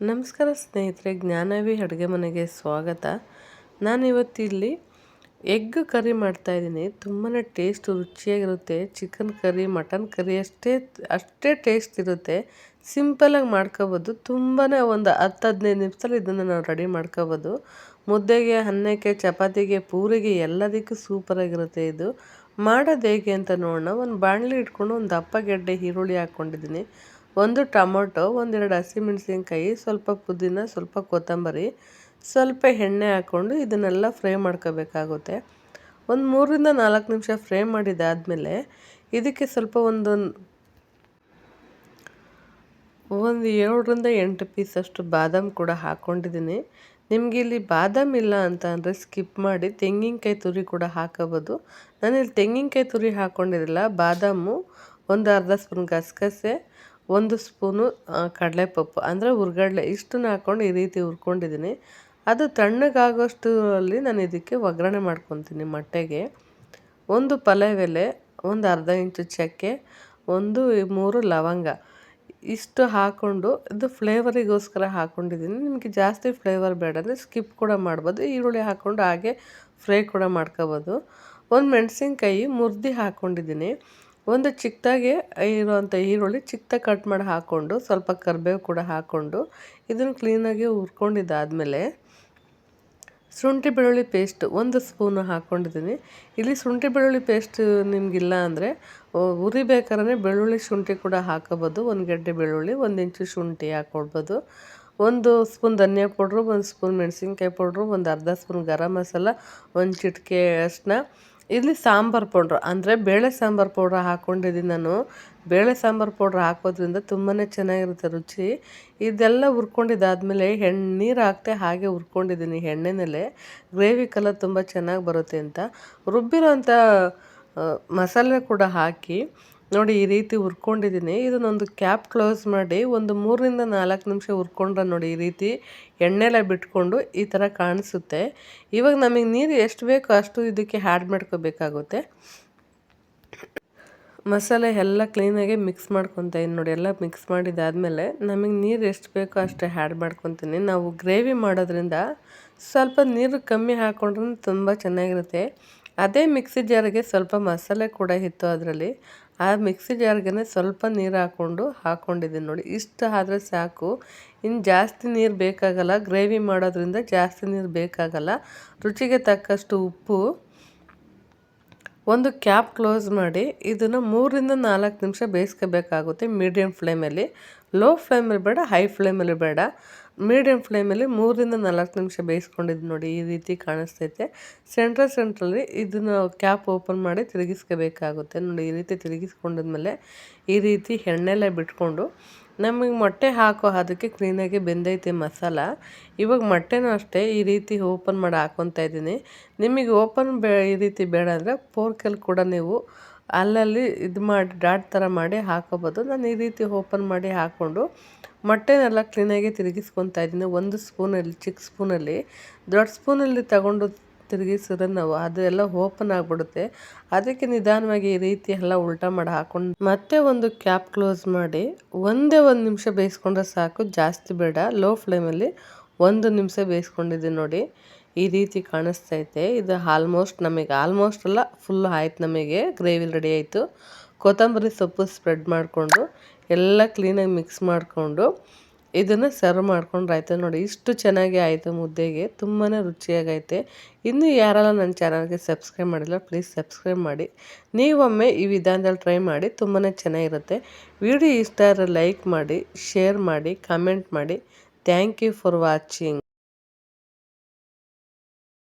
ನಮಸ್ಕಾರ ಸ್ನೇಹಿತರೆ, ಜ್ಞಾನವಿ ಅಡುಗೆ ಮನೆಗೆ ಸ್ವಾಗತ. ನಾನಿವತ್ತಿಲ್ಲಿ ಎಗ್ ಕರಿ ಮಾಡ್ತಾಯಿದ್ದೀನಿ ತುಂಬಾ ಟೇಸ್ಟ್ ರುಚಿಯಾಗಿರುತ್ತೆ. ಚಿಕನ್ ಕರಿ ಮಟನ್ ಕರಿ ಅಷ್ಟೇ ಅಷ್ಟೇ ಟೇಸ್ಟ್ ಇರುತ್ತೆ. ಸಿಂಪಲಾಗಿ ಮಾಡ್ಕೋಬೋದು. ತುಂಬಾ ಒಂದು ಹತ್ತು ಹದಿನೈದು ನಿಮಿಷದಲ್ಲಿ ಇದನ್ನು ನಾವು ರೆಡಿ ಮಾಡ್ಕೋಬೋದು. ಮುದ್ದೆಗೆ ಅನ್ನಕ್ಕೆ ಚಪಾತಿಗೆ, ಪೂರಿಗೆ ಎಲ್ಲದಕ್ಕೂ ಸೂಪರಾಗಿರುತ್ತೆ ಇದು. ಮಾಡೋದು ಹೇಗೆ ಅಂತ ನೋಡೋಣ. ಒಂದು ಬಾಣಲಿ ಇಟ್ಕೊಂಡು ಒಂದು ದಪ್ಪ ಗೆಡ್ಡೆ ಈರುಳ್ಳಿ ಹಾಕ್ಕೊಂಡಿದ್ದೀನಿ ಒಂದು ಟೊಮೊಟೊ, ಒಂದೆರಡು ಹಸಿಮೆಣಸಿನ್ಕಾಯಿ ಸ್ವಲ್ಪ ಪುದೀನ, ಸ್ವಲ್ಪ ಕೊತ್ತಂಬರಿ, ಸ್ವಲ್ಪ ಎಣ್ಣೆ ಹಾಕ್ಕೊಂಡು ಇದನ್ನೆಲ್ಲ ಫ್ರೈ ಮಾಡ್ಕೋಬೇಕಾಗುತ್ತೆ. ಒಂದು ಮೂರರಿಂದ ನಾಲ್ಕು ನಿಮಿಷ ಫ್ರೈ ಮಾಡಿದಾದಮೇಲೆ ಇದಕ್ಕೆ ಸ್ವಲ್ಪ ಒಂದು ಒಂದು ಏಳರಿಂದ ಎಂಟು ಪೀಸಷ್ಟು ಬಾದಾಮ್ ಕೂಡ ಹಾಕ್ಕೊಂಡಿದ್ದೀನಿ ನಿಮಗೆ ಇಲ್ಲಿ ಬಾದಾಮ್ ಇಲ್ಲ ಅಂತ ಅಂದರೆ ಸ್ಕಿಪ್ ಮಾಡಿ ತೆಂಗಿನಕಾಯಿ ತುರಿ ಕೂಡ ಹಾಕೋಬೋದು ನಾನಿಲ್ಲಿ ತೆಂಗಿನಕಾಯಿ ತುರಿ ಹಾಕ್ಕೊಂಡಿರಲಿಲ್ಲ ಬಾದಾಮು ಒಂದು ಅರ್ಧ ಸ್ಪೂನ್ ಗಸಗಸೆ ಒಂದು ಸ್ಪೂನು ಕಡಲೆಪಪ್ಪು. ಅಂದರೆ ಹುರ್ಗಡ್ಲೆ, ಇಷ್ಟನ್ನು ಹಾಕ್ಕೊಂಡು ಈ ರೀತಿ ಹುರ್ಕೊಂಡಿದ್ದೀನಿ. ಅದು ತಣ್ಣಗಾಗೋಷ್ಟರಲ್ಲಿ ನಾನು ಇದಕ್ಕೆ ಒಗ್ಗರಣೆ ಮಾಡ್ಕೊತೀನಿ ಮೊಟ್ಟೆಗೆ. ಒಂದು ಪಲಾವ್ ಎಲೆ ಒಂದು ಅರ್ಧ ಇಂಚು ಚಕ್ಕೆ, ಒಂದು ಮೂರು ಲವಂಗ. ಇಷ್ಟು ಹಾಕ್ಕೊಂಡು ಇದು ಫ್ಲೇವರಿಗೋಸ್ಕರ ಹಾಕ್ಕೊಂಡಿದ್ದೀನಿ ನಿಮಗೆ ಜಾಸ್ತಿ ಫ್ಲೇವರ್ ಬೇಡ ಅಂದರೆ ಸ್ಕಿಪ್ ಕೂಡ ಮಾಡ್ಬೋದು. ಈರುಳ್ಳಿ ಹಾಕ್ಕೊಂಡು ಹಾಗೆ ಫ್ರೈ ಕೂಡ ಮಾಡ್ಕೋಬೋದು. ಒಂದು ಮೆಣಸಿನ್ಕಾಯಿ ಮುರ್ದಿ ಹಾಕ್ಕೊಂಡಿದ್ದೀನಿ ಒಂದು ಚಿಕ್ಕದಾಗಿ ಇರುವಂಥ ಈರುಳ್ಳಿ ಚಿಕ್ಕದಾಗಿ ಕಟ್ ಮಾಡಿ ಹಾಕ್ಕೊಂಡು, ಸ್ವಲ್ಪ ಕರಿಬೇವು ಕೂಡ ಹಾಕ್ಕೊಂಡು, ಇದನ್ನು ಕ್ಲೀನಾಗಿ ಹುರ್ಕೊಂಡಿದ್ದಾದಮೇಲೆ ಶುಂಠಿ ಬೆಳ್ಳುಳ್ಳಿ ಪೇಸ್ಟ್ ಒಂದು ಸ್ಪೂನು ಹಾಕ್ಕೊಂಡಿದ್ದೀನಿ. ಇಲ್ಲಿ ಶುಂಠಿ ಬೆಳ್ಳುಳ್ಳಿ ಪೇಸ್ಟ್ ನಿಮಗಿಲ್ಲ ಅಂದರೆ ಉರಿಬೇಕಾದ್ರೆ ಬೆಳ್ಳುಳ್ಳಿ ಶುಂಠಿ ಕೂಡ ಹಾಕೋಬೋದು ಒಂದು ಗಡ್ಡೆ ಬೆಳ್ಳುಳ್ಳಿ, ಒಂದು ಇಂಚು ಶುಂಠಿ ಹಾಕ್ಕೊಳ್ಬೋದು ಒಂದು ಸ್ಪೂನ್ ಧನಿಯಾ ಪೌಡ್ರು, ಒಂದು ಸ್ಪೂನ್ ಮೆಣಸಿನ್ಕಾಯಿ ಪೌಡ್ರು, ಒಂದು ಅರ್ಧ ಸ್ಪೂನ್ ಗರಂ ಮಸಾಲ, ಒಂದು ಚಿಟಿಕೆ ಅಷ್ಟನ್ನ ಇಲ್ಲಿ ಸಾಂಬಾರು ಪೌಡ್ರ್. ಅಂದರೆ ಬೇಳೆ ಸಾಂಬಾರು ಪೌಡ್ರ್ ಹಾಕ್ಕೊಂಡಿದ್ದೀನಿ ನಾನು. ಬೇಳೆ ಸಾಂಬಾರು ಪೌಡ್ರ್ ಹಾಕೋದ್ರಿಂದ ತುಂಬಾ ಚೆನ್ನಾಗಿರುತ್ತೆ ರುಚಿ. ಇದೆಲ್ಲ ಹುರ್ಕೊಂಡಿದ್ದಾದಮೇಲೆ ನೀರು ಹಾಕ್ತೆ ಹಾಗೆ ಹುರ್ಕೊಂಡಿದ್ದೀನಿ ಎಣ್ಣೆನಲ್ಲೇ. ಗ್ರೇವಿ ಕಲರ್ ತುಂಬ ಚೆನ್ನಾಗಿ ಬರುತ್ತೆ ಅಂತ. ರುಬ್ಬಿರೋಂಥ ಮಸಾಲೆ ಕೂಡ ಹಾಕಿ ನೋಡಿ, ಈ ರೀತಿ ಹುರ್ಕೊಂಡಿದ್ದೀನಿ. ಇದನ್ನೊಂದು ಕ್ಯಾಪ್ ಕ್ಲೋಸ್ ಮಾಡಿ ಒಂದು ಮೂರರಿಂದ ನಾಲ್ಕು ನಿಮಿಷ ಹುರ್ಕೊಂಡ್ರೆ ನೋಡಿ, ಈ ರೀತಿ ಎಣ್ಣೆಲ್ಲ ಬಿಟ್ಕೊಂಡು ಈ ಥರ ಕಾಣಿಸುತ್ತೆ. ಇವಾಗ ನಮಗೆ ನೀರು ಎಷ್ಟು ಬೇಕೋ ಅಷ್ಟು ಇದಕ್ಕೆ ಹ್ಯಾಡ್ ಮಾಡ್ಕೋಬೇಕಾಗುತ್ತೆ. ಮಸಾಲೆ ಎಲ್ಲ ಕ್ಲೀನಾಗಿ ಮಿಕ್ಸ್ ಮಾಡ್ಕೊತೀನಿ ನೋಡಿ, ಎಲ್ಲ ಮಿಕ್ಸ್ ಮಾಡಿದಾದಮೇಲೆ ನಮಗೆ ನೀರು ಎಷ್ಟು ಬೇಕೋ ಅಷ್ಟೇ ಹ್ಯಾಡ್ ಮಾಡ್ಕೊತೀನಿ. ನಾವು ಗ್ರೇವಿ ಮಾಡೋದ್ರಿಂದ ಸ್ವಲ್ಪ ನೀರು ಕಮ್ಮಿ ಹಾಕ್ಕೊಂಡ್ರೂ ತುಂಬ ಚೆನ್ನಾಗಿರುತ್ತೆ. ಅದೇ ಮಿಕ್ಸಿ ಜಾರಿಗೆ ಸ್ವಲ್ಪ ಮಸಾಲೆ ಕೂಡ ಇತ್ತು ಅದರಲ್ಲಿ. ಆ ಮಿಕ್ಸಿ ಜಾರ್ಗೆ ಸ್ವಲ್ಪ ನೀರು ಹಾಕ್ಕೊಂಡು ಹಾಕ್ಕೊಂಡಿದ್ದೀನಿ ನೋಡಿ. ಇಷ್ಟು ಆದರೆ ಸಾಕು. ಇನ್ನು ಜಾಸ್ತಿ ನೀರು ಬೇಕಾಗಲ್ಲ. ಗ್ರೇವಿ ಮಾಡೋದ್ರಿಂದ ಜಾಸ್ತಿ ನೀರು ಬೇಕಾಗಲ್ಲ. ರುಚಿಗೆ ತಕ್ಕಷ್ಟು ಉಪ್ಪು. ಒಂದು ಕ್ಯಾಪ್ ಕ್ಲೋಸ್ ಮಾಡಿ ಇದನ್ನು ಮೂರರಿಂದ ನಾಲ್ಕು ನಿಮಿಷ ಬೇಯಿಸ್ಕೋಬೇಕಾಗುತ್ತೆ ಮೀಡಿಯಮ್ ಫ್ಲೇಮಲ್ಲಿ. ಲೋ ಫ್ಲೇಮಲ್ಲಿ ಬೇಡ ಹೈ ಫ್ಲೇಮಲ್ಲಿ ಬೇಡ. ಮೀಡಿಯಮ್ ಫ್ಲೇಮಲ್ಲಿ ಮೂರರಿಂದ ನಾಲ್ಕು ನಿಮಿಷ ಬೇಯಿಸ್ಕೊಂಡಿದ್ದು ನೋಡಿ, ಈ ರೀತಿ ಕಾಣಿಸ್ತೈತೆ. ಸೆಂಟ್ರಲ್ ಸೆಂಟ್ರಲ್ಲಿ ಇದನ್ನು ಕ್ಯಾಪ್ ಓಪನ್ ಮಾಡಿ ತಿರುಗಿಸ್ಕೋಬೇಕಾಗುತ್ತೆ. ನೋಡಿ, ಈ ರೀತಿ ತಿರುಗಿಸ್ಕೊಂಡಿದ್ಮೇಲೆ ಈ ರೀತಿ ಎಣ್ಣೆಲ್ಲ ಬಿಟ್ಕೊಂಡು, ನಮಗೆ ಮೊಟ್ಟೆ ಹಾಕೋ ಅದಕ್ಕೆ ಕ್ಲೀನಾಗಿ ಬೆಂದೈತೆ ಮಸಾಲ. ಇವಾಗ ಮೊಟ್ಟೆನೂ ಅಷ್ಟೇ ಈ ರೀತಿ ಓಪನ್ ಮಾಡಿ ಹಾಕೊತಾ ಇದ್ದೀನಿ. ನಿಮಗೆ ಓಪನ್ ಬೇ ಈ ರೀತಿ ಬೇಡ ಅಂದರೆ ಪೋರ್ಕಲ್ಲಿ ಕೂಡ ನೀವು ಅಲ್ಲಲ್ಲಿ ಇದು ಮಾಡಿ ಡಾಟ್ ಥರ ಮಾಡಿ ಹಾಕೋಬೋದು. ನಾನು ಈ ರೀತಿ ಓಪನ್ ಮಾಡಿ ಹಾಕ್ಕೊಂಡು ಮೊಟ್ಟೆನೆಲ್ಲ ಕ್ಲೀನಾಗಿ ತಿರುಗಿಸ್ಕೊತಾ ಇದ್ದೀನಿ. ಒಂದು ಸ್ಪೂನಲ್ಲಿ, ಚಿಕ್ಕ ಸ್ಪೂನಲ್ಲಿ. ದೊಡ್ಡ ಸ್ಪೂನಲ್ಲಿ ತಗೊಂಡು ತಿರುಗಿಸಿದ್ರೆ ನಾವು ಅದೆಲ್ಲ ಓಪನ್ ಆಗಿಬಿಡುತ್ತೆ. ಅದಕ್ಕೆ ನಿಧಾನವಾಗಿ ಈ ರೀತಿ ಎಲ್ಲ ಉಲ್ಟಾ ಮಾಡಿ ಹಾಕೊಂಡು ಮತ್ತೆ ಒಂದು ಕ್ಯಾಪ್ ಕ್ಲೋಸ್ ಮಾಡಿ ಒಂದೇ ಒಂದು ನಿಮಿಷ ಬೇಯಿಸ್ಕೊಂಡ್ರೆ ಸಾಕು. ಜಾಸ್ತಿ ಬೇಡ. ಲೋ ಫ್ಲೇಮಲ್ಲಿ ಒಂದು ನಿಮಿಷ ಬೇಯಿಸ್ಕೊಂಡಿದ್ದೀನಿ ನೋಡಿ. ಈ ರೀತಿ ಕಾಣಿಸ್ತೈತೆ. ಇದು ಆಲ್ಮೋಸ್ಟ್ ನಮಗೆ ಆಲ್ಮೋಸ್ಟ್ ಅಲ್ಲ ಫುಲ್ ಆಯ್ತು ನಮಗೆ. ಗ್ರೇವಿ ರೆಡಿ ಆಯಿತು. ಕೊತ್ತಂಬರಿ ಸೊಪ್ಪು ಸ್ಪ್ರೆಡ್ ಮಾಡಿಕೊಂಡು, ಎಲ್ಲ ಕ್ಲೀನಾಗಿ ಮಿಕ್ಸ್ ಮಾಡಿಕೊಂಡು, ಇದನ್ನು ಸರ್ವ್ ಮಾಡ್ಕೊಂಡ್ರೆ ನೋಡಿ. ಇಷ್ಟು ಚೆನ್ನಾಗಿ ಆಯಿತು ಮುದ್ದೆಗೆ. ತುಂಬಾ ರುಚಿಯಾಗೈತೆ. ಇನ್ನೂ ಯಾರೆಲ್ಲ ನನ್ನ ಚಾನಲ್ಗೆ ಸಬ್ಸ್ಕ್ರೈಬ್ ಮಾಡಿಲ್ಲ ಪ್ಲೀಸ್ ಸಬ್ಸ್ಕ್ರೈಬ್ ಮಾಡಿ. ನೀವೊಮ್ಮೆ ಈ ವಿಧಾನದಲ್ಲಿ ಟ್ರೈ ಮಾಡಿ ತುಂಬಾ ಚೆನ್ನಾಗಿರುತ್ತೆ. ವಿಡಿಯೋ ಇಷ್ಟ ಆದರೆ ಲೈಕ್ ಮಾಡಿ ಶೇರ್ ಮಾಡಿ ಕಮೆಂಟ್ ಮಾಡಿ. Thank you for watching